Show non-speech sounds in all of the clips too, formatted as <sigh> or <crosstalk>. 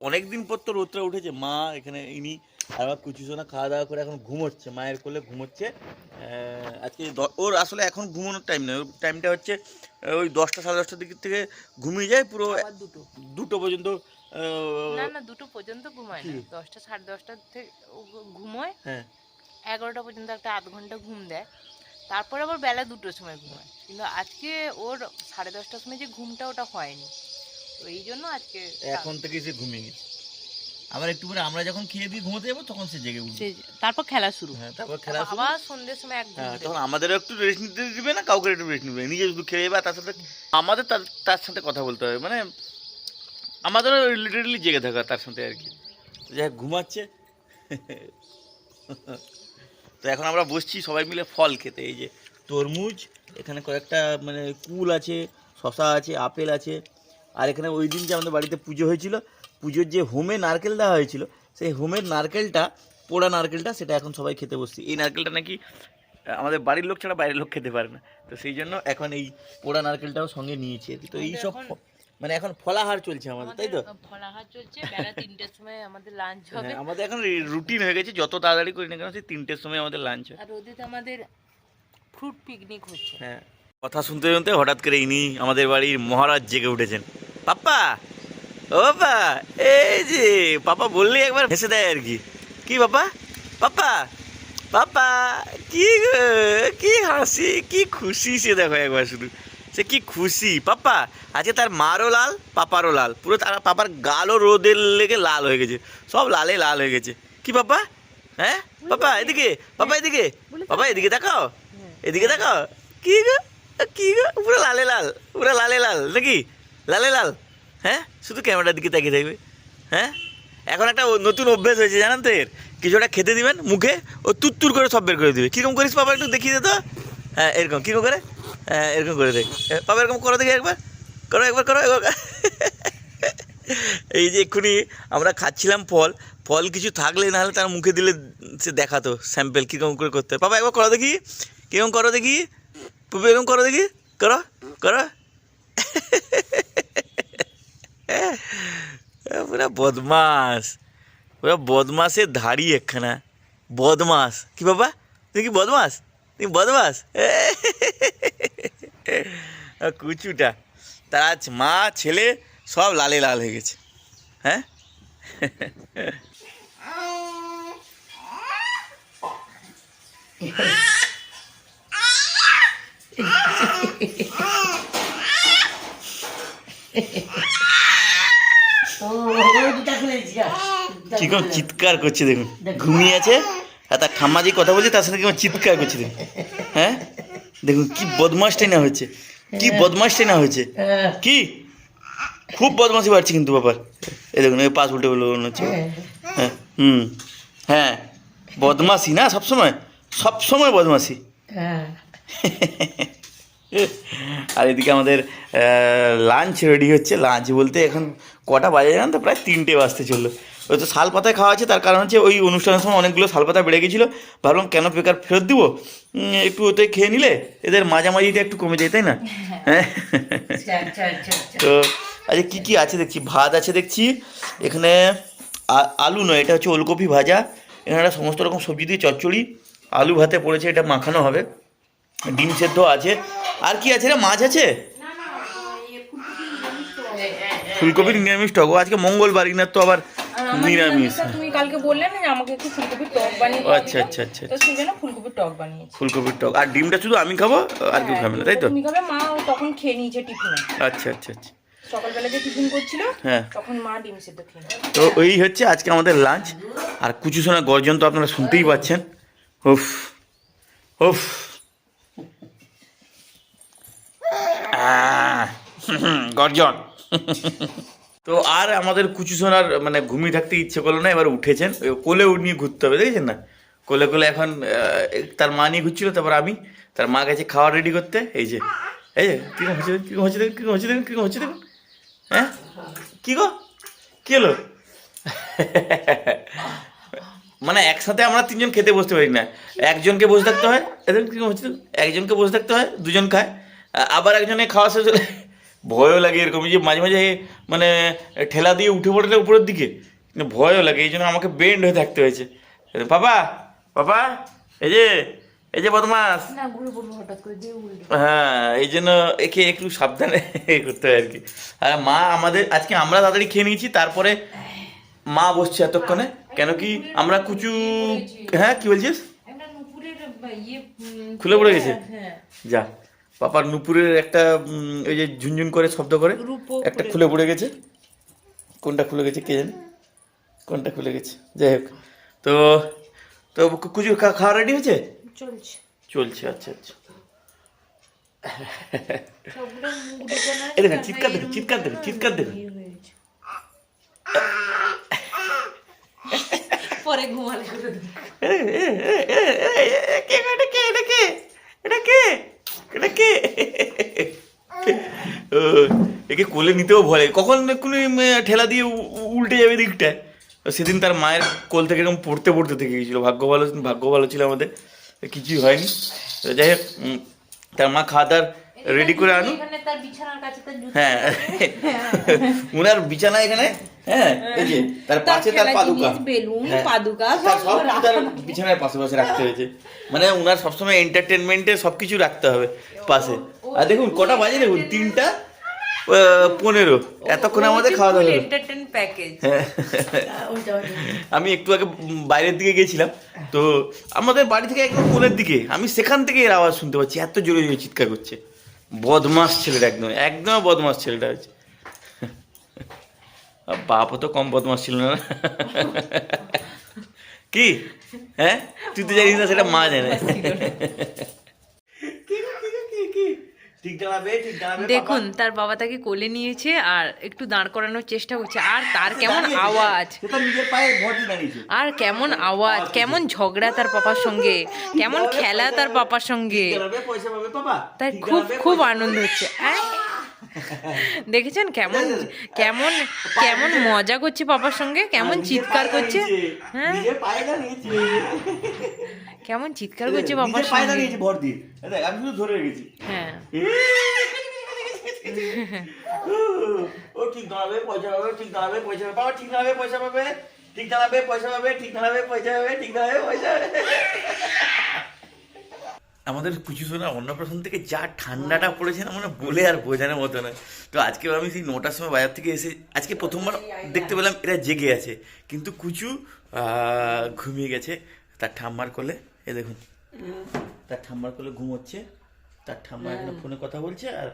অনেক দিন পর তো রোদটা উঠেছে মা এখানে ইনি আর আমার কুচি সোনা খাওয়া দাওয়া করে এখন ঘুমোচ্ছে মায়ের কোলে ঘুমোচ্ছে। আজকে ওর আসলে এখন ঘুমানোর টাইম নেই ওর টাইমটা হচ্ছে ওই দশটা সাড়ে দশটার দিক থেকে ঘুমিয়ে যায় পুরো দুটো। দুটো পর্যন্ত না না দুটো পর্যন্ত ঘুমায় না। দশটা সাড়ে দশটা থেকে ঘুমোয় হ্যাঁ। এগারোটা পর্যন্ত একটা আধ ঘণ্টা ঘুম দেয়। তারপর আবার বেলা দুটোর সময় ঘুমায়। কিন্তু আজকে ওর সাড়ে দশটার সময় যে ঘুমটা ওটা হয়নি। তো এই জন্য আজকে এখন থেকে সে ঘুমিয়ে গেছে। আবার একটু করে আমরা যখন খেয়ে দিয়ে ঘুমোতে যাব তখন সে জেগে উঠবে। তারপর খেলা শুরু। হ্যাঁ তারপর খেলা শুরু। আবার সন্ধ্যের সময় এক ঘুম হ্যাঁ তখন আমাদেরও একটু রেস্ট নিতে দিবে না কাউকে একটু রেস্ট নিবে। নিজে শুধু খেয়ে আর তার সাথে আমাদের তার তার সাথে কথা বলতে হবে। মানে আমাদেরও লিটারেলি জেগে থাকা তার সাথে আর কি। যাই ঘুমাচ্ছে। তো এখন আমরা বসছি সবাই মিলে ফল খেতে। এই যে তরমুজ এখানে কয়েকটা মানে কুল আছে শশা আছে আপেল আছে। আর এখানে ওই দিন যে আমাদের বাড়িতে পুজো হয়েছিল পুজোর যে হোমে নারকেল দেওয়া হয়েছিল সেই হোমের নারকেলটা পোড়া নারকেলটা সেটা এখন সবাই খেতে বসছি। এই নারকেলটা নাকি আমাদের বাড়ির লোক ছাড়া বাইরের লোক খেতে পারে না। তো সেই জন্য এখন এই পোড়া নারকেলটাও সঙ্গে নিয়েছি। আর কি। তো এই সব মানে এখন ফলাহার চলছে আমাদের তাই তো? আমাদের ফলাহার চলছে বেলা তিনটের সময় আমাদের লাঞ্চ হবে। হ্যাঁ, আমাদের এখন রুটিন হয়ে গেছে যত তাড়াতাড়ি করি না কেন সেই তিনটের সময় আমাদের লাঞ্চ হয়। আর ওদিকে আমাদের ফ্রুট পিকনিক হচ্ছে। হ্যাঁ। কথা শুনতে শুনতে হঠাৎ করে ইনি আমাদের বাড়ির মহারাজ জেগে উঠেছেন। পাপ্পা! ও পাপা এই যে পাপা বললেই একবার হেসে দেয় আর কি। কি পাপা পাপা পাপা কি গো কি হাসি কি খুশি সে দেখো একবার শুধু। সে কি খুশি। পাপা আজকে তার মারও লাল পাপারও লাল। পুরো তার পাপার গালও রোদের লেগে লাল হয়ে গেছে। সব লালে লাল হয়ে গেছে। কি পাপা হ্যাঁ? পাপা এদিকে পাপা এদিকে। পাপা এদিকে দেখাও। এদিকে দেখো কি গো? কি পুরো লালে লাল, পুরো লালে লাল, নাকি? লালে লাল। হ্যাঁ? শুধু ক্যামেরার দিকে তাকিয়ে থাকবে। হ্যাঁ? এখন একটা নতুন অভ্যেস হয়েছে, জানেন তো এর? কিছু একটা খেতে দিবেন, মুখে ও তুত্তুর করে সব বের করে দিবে। কীরকম করিস বাবা, একটু দেখিয়ে দে তো। হ্যাঁ এরকম। কীরকম করে? হ্যাঁ এরকম করে দেখ। বাবা, এরকম করো দেখি একবার। করো একবার করো একবার। এই যে এক্ষুনি আমরা খাচ্ছিলাম ফল। ফল কিছু থাকলে না হলে তার মুখে দিলে সে দেখাতো স্যাম্পেল কীরকম করে করতে। বাবা, একবার করো দেখি। কীরকম করো দেখি। পুপু এরকম করো দেখি। করো করো। পুরা বদমাস পুরা বদমাসের ধাড়ি একখানা বদমাস কি বাবা? তুমি কি বদমাস তুমি বদমাস কুচুটা। তার আজ মা, ছেলে সব লালে লাল হয়ে গেছে। হ্যাঁ? কীরকম চিৎকার করছে দেখুন। ঘুমিয়ে আছে আর তার ঠাম্মা যে কথা বলছে তার সাথে কীরকম চিৎকার করছে দেখুন। হ্যাঁ? দেখুন কি বদমাসটাই না হয়েছে। কি বদমাসটাই না হয়েছে। কি? খুব বদমাসি বাড়ছে কিন্তু ব্যাপার। এই দেখুন এই পাশ উল্টে মনে হচ্ছে। হ্যাঁ। হুম। হ্যাঁ বদমাসি না সবসময়? সবসময় বদমাসি আর এদিকে আমাদের লাঞ্চ রেডি হচ্ছে। লাঞ্চ বলতে এখন কটা বাজে জানেন তো? প্রায় তিনটে বাজতে চলল। তো শাল পাতায় খাওয়া আছে তার কারণ হচ্ছে ওই অনুষ্ঠানের সময় অনেকগুলো শাল পাতা বেড়ে গেছিল। ভাবলাম কেন বেকার ফেরত দিব? একটু ওতে খেয়ে নিলে এদের মাঝামাঝিটা একটু কমে যায় তাই না? হ্যাঁ। তো আচ্ছা কী কী আছে দেখছি? ভাত আছে দেখছি। এখানে আলু নয় এটা হচ্ছে ওলকপি ভাজা। এখানে একটা সমস্ত রকম সবজি দিয়ে চচ্চড়ি। আলু ভাতে পড়েছে এটা মাখানো হবে। ডিম সেদ্ধ আছে। আর কি আছে রে মাছ আছে? ফুলকপির নিরামিষ টক। আজকে মঙ্গলবার ইনার তো আবার নিরামিষ তুমি কালকে বললে না আমাকে একটু ফুলকপির টক বানিয়ে আচ্ছা, আচ্ছা, আচ্ছা, তো সেই জন্য ফুলকপির টক বানিয়েছি। ফুলকপির টক। আর ডিমটা শুধু আমি খাব আর কেউ খাবে না তাই তো? তুমি খাবে মা তখন খেয়ে নিয়েছে টিফিনে। আচ্ছা আচ্ছা আচ্ছা। সকালবেলা যে টিফিন করছিল হ্যাঁ। তখন মা ডিম সেদ্ধ খেয়ে তো ওই হচ্ছে আজকে আমাদের লাঞ্চ। আর কুচু সোনা গর্জন তো আপনারা শুনতেই পাচ্ছেন। উফ উফ। হুম, গর্জন। তো আর আমাদের কুচু সোনার মানে ঘুমিয়ে থাকতে ইচ্ছে করল না, এবার উঠেছেন। কোলে নিয়ে ঘুরতে হবে, দেখেছেন না? কোলে কোলে এখন তার মা নিয়ে ঘুরছিল, তারপর আমি, তার মা গেছে খাওয়া রেডি করতে, এই যে এই যে, কীরকম হচ্ছে কীরকম হচ্ছে দেখুন, কীরকম হচ্ছে দেখুন, কীরকম হচ্ছে দেখুন হ্যাঁ? কি গো? কি হলো? মানে একসাথে আমরা তিনজন খেতে বসতে পারি না। একজনকে বসে থাকতে হয় এদের কি হচ্ছে একজনকে বসে থাকতে হয়, দুজন খায় আবার একজনে খাওয়া শেষ হলে ভয়ও লাগে এরকম যে মাঝে মাঝে মানে ঠেলা দিয়ে উঠে পড়ে না উপরের দিকে কিন্তু ভয়ও লাগে এই জন্য আমাকে বেন্ড হয়ে থাকতে হয়েছে। বাবা বাবা এই যে এই যে বদমাস। হ্যাঁ এই জন্য একে একটু সাবধানে <laughs> করতে হয় আর কি। আর মা আমাদের আজকে আমরা তাড়াতাড়ি খেয়ে নিয়েছি তারপরে মা বসছে এতক্ষণে। কেন কি আমরা কুচু হ্যাঁ কি বলছিস? ইয়ে খুলে পড়ে গেছে? হ্যাঁ। যা। পাপার নুপুরের একটা ওই যে ঝুনঝুন করে শব্দ করে একটা খুলে পড়ে গেছে কোনটা খুলে গেছে কে জানে কোনটা খুলে গেছে যাই হোক তো তো কুচুর খাওয়া রেডি হয়েছে চলছে চলছে আচ্ছা আচ্ছা এই দেখেন চিৎকার দেখেন চিৎকার দেখেন চিৎকার দেখেন ইয়ে পরে ঘুমালে দেবো। কে এটা কে এটা কে এটা কে এটা কে? একে কোলে নিতেও ভয় লাগে। কখন কোনো ঠেলা দিয়ে উল্টে যাবে দিকটা সেদিন তার মায়ের কোল থেকে এরকম পড়তে পড়তে থেকে গেছিল ভাগ্য ভালো ভাগ্য ভালো ছিল আমাদের। কিছুই হয়নি। যাই হোক তার মা খাওয়া দাওয়ার রেডি করে আনুন হ্যাঁ উনার বিছানা এখানে হ্যাঁ এই যে তার পাশে তার পাদুকা জিনিস, বেলুন, হ্যাঁ, পাদুকা, সব সব তার বিছানার পাশে পাশে রাখতে হয়েছে মানে উনার সবসময় এন্টারটেনমেন্টে সব কিছু রাখতে হবে পাশে আর দেখুন কটা বাজে দেখুন তিনটা পনেরো এতক্ষণে আমাদের খাওয়া দাওয়া হ্যাঁ। আমি একটু আগে বাইরের দিকে গেছিলাম তো আমাদের বাড়ি থেকে একদম কোলের দিকে আমি সেখান থেকে এর আওয়াজ শুনতে পাচ্ছি এত জোরে জোরে চিৎকার করছে বদমাস ছেলেটা একদম একদম বদমাস ছেলেটা হচ্ছে বাপও তো কম বদমাস ছিল না। কি? হ্যাঁ? তুই তো জানিস না সেটা মা জানে কি, কি, কি, কি? ঠিক জানাবে ঠিক জানাবে দেখুন তার বাবা তাকে কোলে নিয়েছে আর একটু দাঁড় করানোর চেষ্টা করছে। আর তার কেমন আওয়াজ? আর কেমন আওয়াজ কেমন ঝগড়া তার পাপার সঙ্গে কেমন খেলা তার পাপার সঙ্গে। তাই খুব খুব আনন্দ হচ্ছে। আহ! <laughs> দেখেছেন কেমন কেমন কেমন মজা করছে পাপার সঙ্গে? কেমন চিৎকার করছে? হ্যাঁ? কেমন চিৎকার করছে পাপার সঙ্গে? ভর দিয়ে। আমি শুধু ধরে রেখেছি। হ্যাঁ। ও ঠিক দাঁড়াবে পয়সা পাবে ঠিক দাঁড়াবে পয়সা পাবে। বাবা ঠিক দাঁড়াবে পয়সা পাবে। ঠিক দাঁড়াবে পয়সা পাবে ঠিক দাঁড়াবে পয়সা পাবে ঠিক দাঁড়াবে পয়সা পাবে। আমাদের কুচুসোনা অন্নপ্রাশন থেকে যা ঠান্ডাটা পড়েছে না মানে বলে আর বোঝানোর মতো নয়। তো আজকে আমি সেই নটার সময় বাজার থেকে এসে আজকে প্রথমবার দেখতে পেলাম এরা জেগে আছে। কিন্তু কুচু ঘুমিয়ে গেছে। তার ঠাম্মার কোলে এ দেখুন তার ঠাম্মার কোলে ঘুমোচ্ছে। তার ঠাম্মা এখানে ফোনে কথা বলছে আর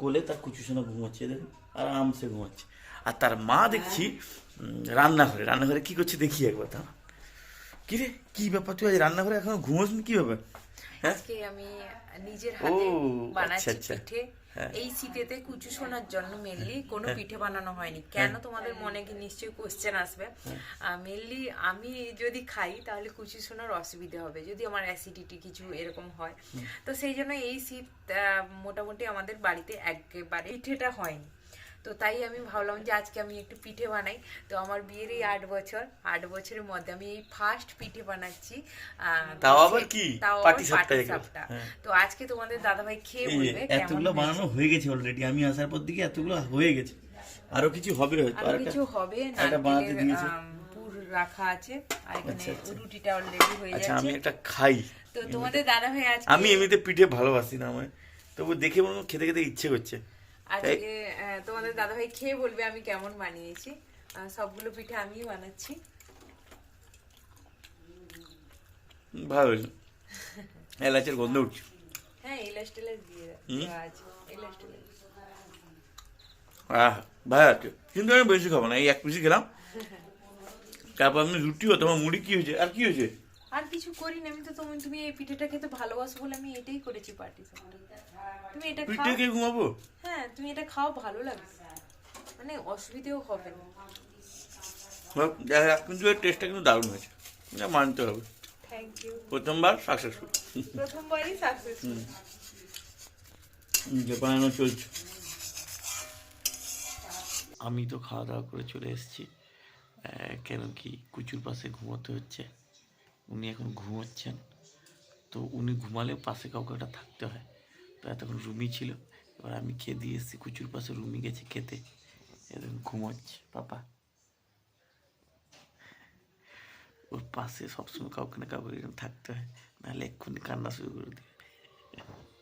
কোলে তার কুচু সোনা ঘুমোচ্ছে দেখুন আরামসে ঘুমোচ্ছে। আর তার মা দেখছি রান্নাঘরে রান্নাঘরে কি করছে দেখি একবার তা কি রে কি ব্যাপার? তুই আজ রান্নাঘরে এখনও ঘুমোসনি? কি ব্যাপার? আজকে আমি নিজের হাতে আচ্ছা, বানাচ্ছি আচ্ছা। পিঠে। হ্যাঁ। এই শীতেতে কুচু শোনার জন্য মেনলি কোনো পিঠে বানানো হয়নি। কেন তোমাদের মনে কি নিশ্চয়ই কোশ্চেন আসবে? মেনলি আমি যদি খাই তাহলে কুচু শোনার অসুবিধা হবে। যদি আমার অ্যাসিডিটি কিছু এরকম হয়। তো সেই জন্য এই শীত আহ, মোটামুটি আমাদের বাড়িতে একেবারে পিঠেটা হয়নি। তো তাই আমি ভাবলাম যে আজকে আমি একটু পিঠে বানাই। তো আমার বিয়ের এই আট বছর আট বছরের মধ্যে আমি এই ফার্স্ট পিঠে বানাচ্ছি তাও আবার কি? তাও পাটিসাপটা। হ্যাঁ। তো আজকে তোমাদের দাদাভাই খেয়ে বলবে এতগুলো বানানো হয়ে গেছে অলরেডি আমি আসার পর দিকে এতগুলো হয়ে গেছে। আরও কিছু হবে হয়তো আর কিছু হবে একটা বানাতে দিয়েছে। পুর রাখা আছে আর এখানে আচ্ছা, আচ্ছা। রুটিটা অলরেডি হয়ে আচ্ছা আমি একটা খাই। তো তোমাদের দাদাভাই আজকে আমি এমনিতে পিঠে ভালোবাসি না আমার তবু দেখে মনে খেতে খেতে ইচ্ছে করছে। আজকে তোমাদের দাদাভাই খেয়ে বলবে আমি কেমন বানিয়েছি। সবগুলো পিঠে আমিই বানাচ্ছি। ভালো এলাচের গন্ধ উঠছে। হ্যাঁ এলাচ টেলাচ দিয়ে এলাচ টেলাচ। আহ আছে কিন্তু আমি বেশি খাব না এই এক পিসি খেলাম। তারপর আমি রুটিও তোমার মুড়ি কি হয়েছে? আর কি হয়েছে? আর কিছু করি না আমি তো তুমি তুমি এই পিঠেটা খেতে ভালোবাসো বলে আমি এটাই করেছি পার্টি তুমি এটা খাও। খেয়ে ঘুমাবো? হ্যাঁ তুমি এটা খাও ভালো লাগবে মানে অসুবিধেও হবে না। কিন্তু এর টেস্টটা কিন্তু দারুণ হয়েছে। এটা মানতে হবে। থ্যাংক ইউ প্রথমবার সাকসেসফুল প্রথমবারই সাকসেসফুল যে বানানো চলছে। আমি তো খাওয়া দাওয়া করে চলে এসেছি। কেন কি কুচুর পাশে ঘুমোতে হচ্ছে। উনি এখন ঘুমোচ্ছেন। তো উনি ঘুমালে পাশে কাউকে একটা থাকতে হয়। তো তখন রুমি ছিল। এবার আমি খেয়ে দিয়ে এসেছি, কুচুর পাশে রুমি গেছে খেতে। এরকম ঘুমোচ্ছে পাপা। ওর পাশে সবসময় কাউকে না কাউকে থাকতে হয়, নাহলে এক্ষুনি কান্না শুরু করে দিবে।